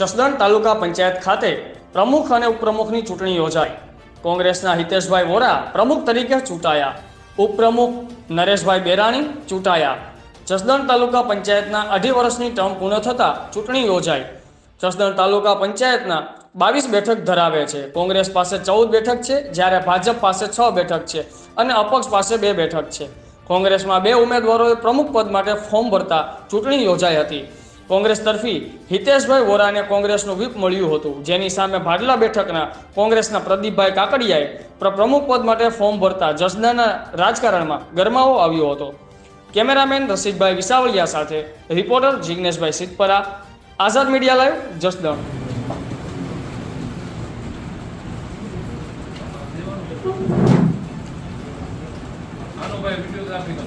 જસદણ તાલુકા પંચાયત ખાતે પ્રમુખ અને ઉપપ્રમુખની ચૂંટણી યોજાઈ. કોંગ્રેસના હિતેશભાઈ વોરા પ્રમુખ તરીકે ચૂંટાયા. ઉપપ્રમુખ નરેશભાઈ બેરાણી ચૂંટાયા. જસદણ તાલુકા પંચાયતના અઢી વર્ષની ટર્મ પૂર્ણ થતાં ચૂંટણી યોજાઈ. જસદણ તાલુકા પંચાયતના બાવીસ બેઠક ધરાવે છે. કોંગ્રેસ પાસે ચૌદ બેઠક છે, જ્યારે ભાજપ પાસે છ બેઠક છે અને અપક્ષ પાસે બે બેઠક છે. કોંગ્રેસમાં બે ઉમેદવારોએ પ્રમુખ પદ માટે ફોર્મ ભરતા ચૂંટણી યોજાઈ હતી. કોંગ્રેસ તરફી હિતેશભાઈ વોરાને કોંગ્રેસનું વ્હીપ મળ્યું હતું. જેની સામે ભાડલા બેઠકના કોંગ્રેસના પ્રદીપભાઈ કાકડિયાએ પ્રમુખ પદ માટે ફોર્મ ભરતા જસદાના રાજકારણમાં ગરમાવો આવ્યો હતો. કેમેરામેન રસિકભાઈ વિસાવલિયા સાથે રિપોર્ટર જિગ્નેશભાઈ Siddhpara. Azad media live, Jasdan. આનો ભાઈ, વિડિયો આપી દો